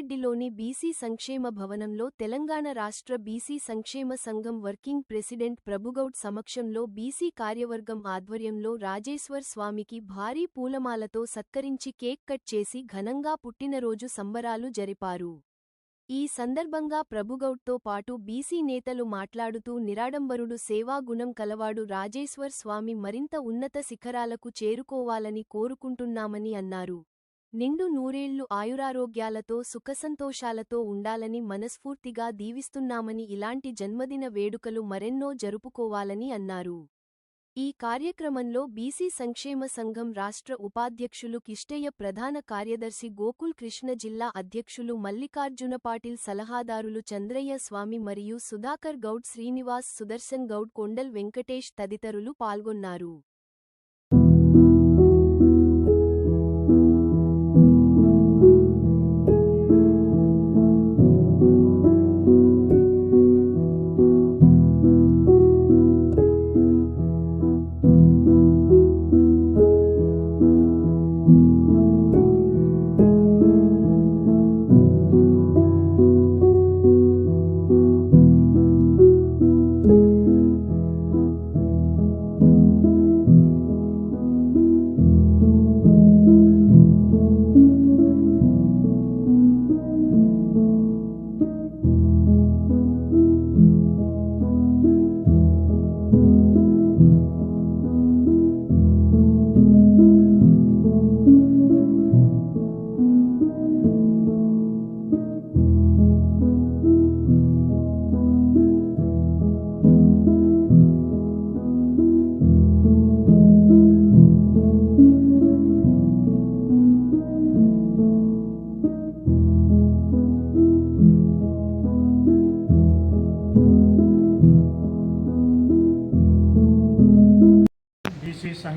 సంగారెడ్డిలోని BC సంక్షేమ భవనంలో తెలంగాణ రాష్ట్ర బీసీ సంక్షేమ సంఘం వర్కింగ్ ప్రెసిడెంట్ ప్రభుగౌడ్ సమక్షంలో బీసీ కార్యవర్గం ఆధ్వర్యంలో రాజేశ్వర్ స్వామికి భారీ పూలమాలతో సత్కరించి కేక్ కట్ చేసి ఘనంగా పుట్టినరోజు సంబరాలు జరిపారు. ఈ సందర్భంగా ప్రభుగౌడ్తో పాటు బీసీ నేతలు మాట్లాడుతూ నిరాడంబరుడు సేవాగుణం కలవాడు రాజేశ్వర్ స్వామి మరింత ఉన్నత శిఖరాలకు చేరుకోవాలని కోరుకుంటున్నామని అన్నారు. నిండు నూరేళ్ళు ఆయురారోగ్యాలతో సుఖసంతోషాలతో ఉండాలని మనస్ఫూర్తిగా దీవిస్తున్నామని ఇలాంటి జన్మదిన వేడుకలు మరెన్నో జరుపుకోవాలని అన్నారు. ఈ కార్యక్రమంలో బీసీ సంక్షేమ సంఘం రాష్ట్ర ఉపాధ్యక్షులు కిష్టయ్య ప్రధాన కార్యదర్శి గోకుల్ కృష్ణ జిల్లా అధ్యక్షులు మల్లికార్జున పాటిల్ సలహాదారులు చంద్రయ్య స్వామి మరియు సుధాకర్ గౌడ్ శ్రీనివాస్ సుదర్శన్ గౌడ్ కొండల్ వెంకటేష్ తదితరులు పాల్గొన్నారు.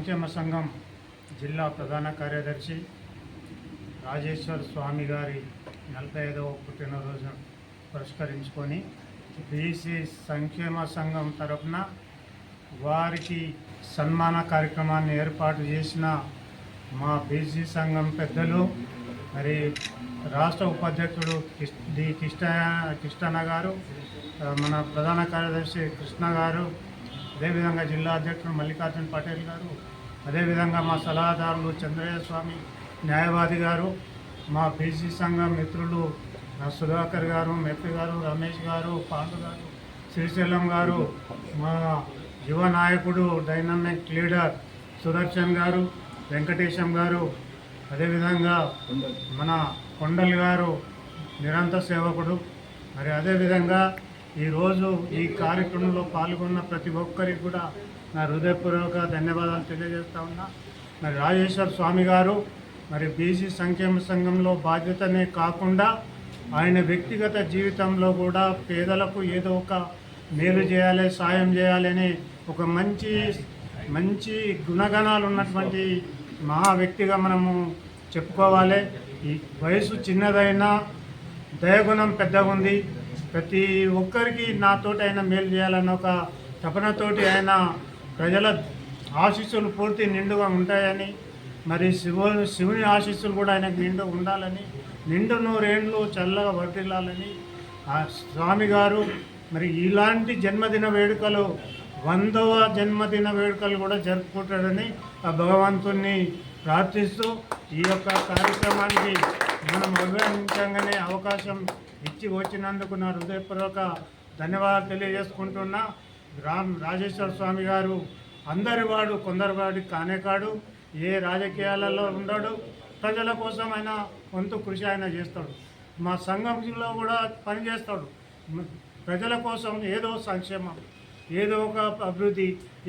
సంక్షేమ సంఘం జిల్లా ప్రధాన కార్యదర్శి రాజేశ్వర్ స్వామి గారి నలభై ఐదవ పుట్టినరోజు పురస్కరించుకొని బీసీ సంక్షేమ సంఘం తరపున వారికి సన్మాన కార్యక్రమాన్ని ఏర్పాటు చేసిన మా బీసీ సంఘం పెద్దలు మరి రాష్ట్ర ఉపాధ్యక్షుడు డి కిష్ట కిష్టన్న గారు మన ప్రధాన కార్యదర్శి కృష్ణ గారు అదేవిధంగా జిల్లా అధ్యక్షుడు మల్లికార్జున పటేల్ గారు అదేవిధంగా మా సలహాదారులు చంద్రయ్య స్వామి న్యాయవాది గారు మా బీసీ సంఘం మిత్రులు సుధాకర్ గారు మెప్పి గారు రమేష్ గారు పాండు గారు శ్రీశైలం గారు మా యువ నాయకుడు డైనమిక్ లీడర్ సుదర్శన్ గారు వెంకటేశం గారు అదేవిధంగా మన కొండల్ గారు నిరంతర సేవకుడు. మరి అదేవిధంగా ఈరోజు ఈ కార్యక్రమంలో పాల్గొన్న ప్రతి ఒక్కరికి కూడా నా హృదయపూర్వక ధన్యవాదాలు తెలియజేస్తా ఉన్నా. మరి రాజేశ్వర స్వామి గారు మరి బీసీ సంక్షేమ సంఘంలో బాధ్యతనే కాకుండా ఆయన వ్యక్తిగత జీవితంలో కూడా పేదలకు ఏదో ఒక మేలు చేయాలి సాయం చేయాలని ఒక మంచి మంచి గుణగణాలు ఉన్నటువంటి మహా వ్యక్తిగా మనము చెప్పుకోవాలి. ఈ వయసు చిన్నదైనా దయగుణం పెద్దగా ఉంది ప్రతి ఒక్కరికి నాతోటి ఆయన మేలు చేయాలన్న ఒక తపనతోటి ఆయన ప్రజల ఆశీస్సులు పూర్తి నిండుగా ఉంటాయని మరి శివు శివుని ఆశీస్సులు కూడా ఆయనకు నిండు ఉండాలని నిండు నూరేండ్లు చల్లగా వర్తిల్లాలని ఆ స్వామి గారు మరి ఇలాంటి జన్మదిన వేడుకలు వందవ జన్మదిన వేడుకలు కూడా జరుపుకుంటాడని ఆ భగవంతుణ్ణి ప్రార్థిస్తూ ఈ యొక్క కార్యక్రమానికి మనం అభినందించగానే అవకాశం ఇచ్చి వచ్చినందుకు నా హృదయపూర్వక ధన్యవాదాలు తెలియజేసుకుంటున్నా. రామ్ రాజేశ్వర స్వామి గారు అందరి వాడు కొందరి వాడి కానే కాడు ఏ రాజకీయాలలో ఉండడు ప్రజల కోసం ఆయన వంతు కృషి ఆయన చేస్తాడు. మా సంఘంలో కూడా పనిచేస్తాడు. ప్రజల కోసం ఏదో సంక్షేమం ఏదో ఒక అభివృద్ధి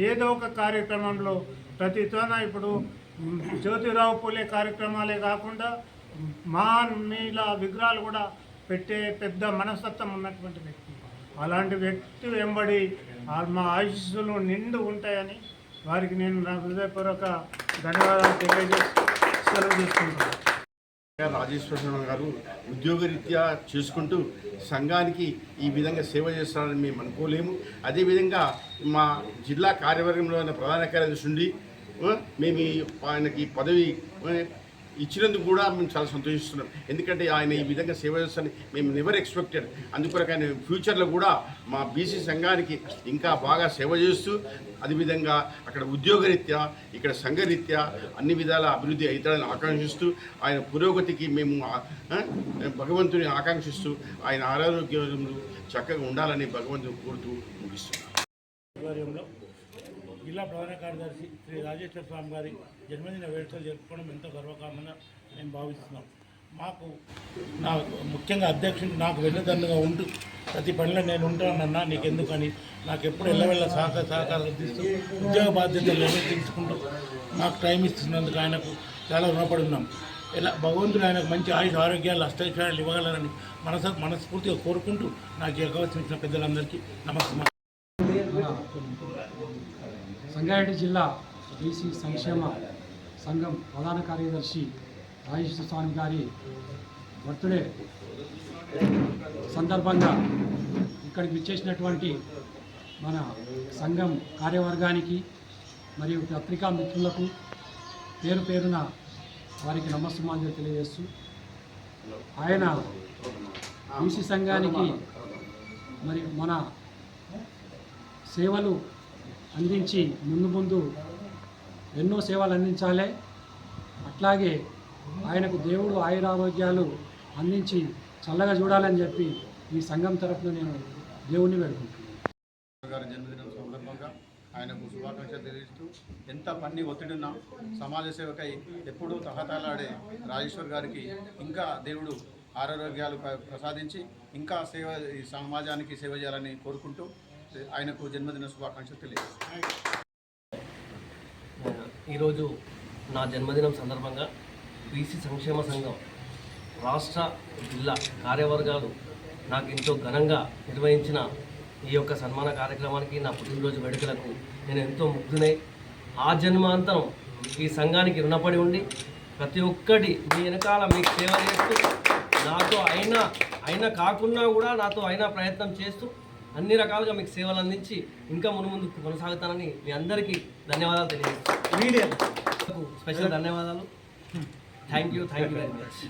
ఏదో ఒక కార్యక్రమంలో ప్రతితోన ఇప్పుడు జ్యోతిరావు పూలే కార్యక్రమాలే కాకుండా మా మీల విగ్రహాలు కూడా పెట్టే పెద్ద మనస్తత్వం ఉన్నటువంటి వ్యక్తి. అలాంటి వ్యక్తి వెంబడి మా ఆశీస్సులు నిండు ఉంటాయని వారికి నేను నా హృదయపూర్వక ధన్యవాదాలు తెలియజేసి సెలవు తీసుకుంటున్నాను రాజేశ్వరరావు గారు ఉద్యోగరీత్యా చేసుకుంటూ సంఘానికి ఈ విధంగా సేవ చేస్తున్నారని మేము అనుకోలేము. అదేవిధంగా మా జిల్లా కార్యవర్గంలో ఉన్న ప్రధాన కార్యదర్శి ఉండి మేము ఆయనకి పదవి ఇచ్చినందుకు కూడా మేము చాలా సంతోషిస్తున్నాం. ఎందుకంటే ఆయన ఈ విధంగా సేవ చేస్తారని మేము నెవర్ ఎక్స్పెక్టెడ్ అందుకొరకు ఆయన ఫ్యూచర్లో కూడా మా బీసీ సంఘానికి ఇంకా బాగా సేవ చేస్తూ అదేవిధంగా అక్కడ ఉద్యోగరీత్యా ఇక్కడ సంఘరీత్యా అన్ని విధాల అభివృద్ధి అవుతాడని ఆకాంక్షిస్తూ ఆయన పురోగతికి మేము భగవంతుని ఆకాంక్షిస్తూ ఆయన ఆరోగ్యంలో చక్కగా ఉండాలని భగవంతుని కోరుతూ ముగిస్తున్నాం. జిల్లా ప్రధాన కార్యదర్శి శ్రీ రాజేశ్వర స్వామి గారి జన్మదిన వేడుకలు జరుపుకోవడం ఎంతో గర్వకారణంగా మేము భావిస్తున్నాం. మాకు నా ముఖ్యంగా అధ్యక్షుడు నాకు వెన్నుదన్నుగా ఉంటూ ప్రతి పనిలో నేను ఉంటానన్నా నీకెందుకని నాకు ఎప్పుడు ఎల్లవెల్ల సహకార సహకారాలు అందిస్తూ ఉద్యోగ బాధ్యతలు నిర్వర్తించుకుంటూ నాకు టైం ఇస్తున్నందుకు ఆయనకు చాలా రుణపడి ఉన్నాం ఎలా భగవంతుడు ఆయనకు మంచి ఆయుష ఆరోగ్యాలు అష్టైశ్వర్యాలు ఇవ్వగలరని మనస మనస్ఫూర్తిగా కోరుకుంటూ నాకు ఈ పెద్దలందరికీ నమస్కారం. సంగారెడ్డి జిల్లా బీసీ సంక్షేమ సంఘం ప్రధాన కార్యదర్శి రాజేశ్వర స్వామి గారి బర్త్డే సందర్భంగా ఇక్కడికి విచ్చేసినటువంటి మన సంఘం కార్యవర్గానికి మరియు పత్రికా మిత్రులకు పేరు పేరున వారికి నమస్సుమాంజలి తెలియజేస్తూ ఆయన బీసీ సంఘానికి మరి మన సేవలు అందించి ముందు ముందు ఎన్నో సేవలు అందించాలి. అట్లాగే ఆయనకు దేవుడు ఆయురారోగ్యాలు అందించి చల్లగా చూడాలని చెప్పి ఈ సంఘం తరఫున నేను దేవుణ్ణి వేడుకుంటున్నాను. గారి జన్మదినం సందర్భంగా ఆయనకు శుభాకాంక్షలు తెలియజేస్తూ ఎంత పని ఒత్తిడిన్నా సమాజ సేవకై ఎప్పుడూ తహతాలాడే రాజేశ్వర్ గారికి ఇంకా దేవుడు ఆరోగ్యాలు ప్రసాదించి ఇంకా సేవ ఈ సమాజానికి సేవ చేయాలని కోరుకుంటూ ఆయనకు జన్మదిన శుభాకాంక్షలు తెలియజేస్తాను. ఈరోజు నా జన్మదినం సందర్భంగా బీసీ సంక్షేమ సంఘం రాష్ట్ర జిల్లా కార్యవర్గాలు నాకు ఎంతో ఘనంగా నిర్వహించిన ఈ యొక్క సన్మాన కార్యక్రమానికి నా పుట్టినరోజు వేడుకలకు నేను ఎంతో ముగ్ధునై ఆ జన్మాంతరం ఈ సంఘానికి రుణపడి ఉండి ప్రతి ఒక్కటి మీ వెనకాల మీకు సేవ చేస్తూ నాతో అయినా అయినా కాకుండా కూడా నాతో అయినా ప్రయత్నం చేస్తూ అన్ని రకాలుగా మీకు సేవలు అందించి ఇంకా మునుముందు కొనసాగుతానని మీ అందరికీ ధన్యవాదాలు తెలియజేస్తాను స్పెషల్ ధన్యవాదాలు. Thank you thank you very much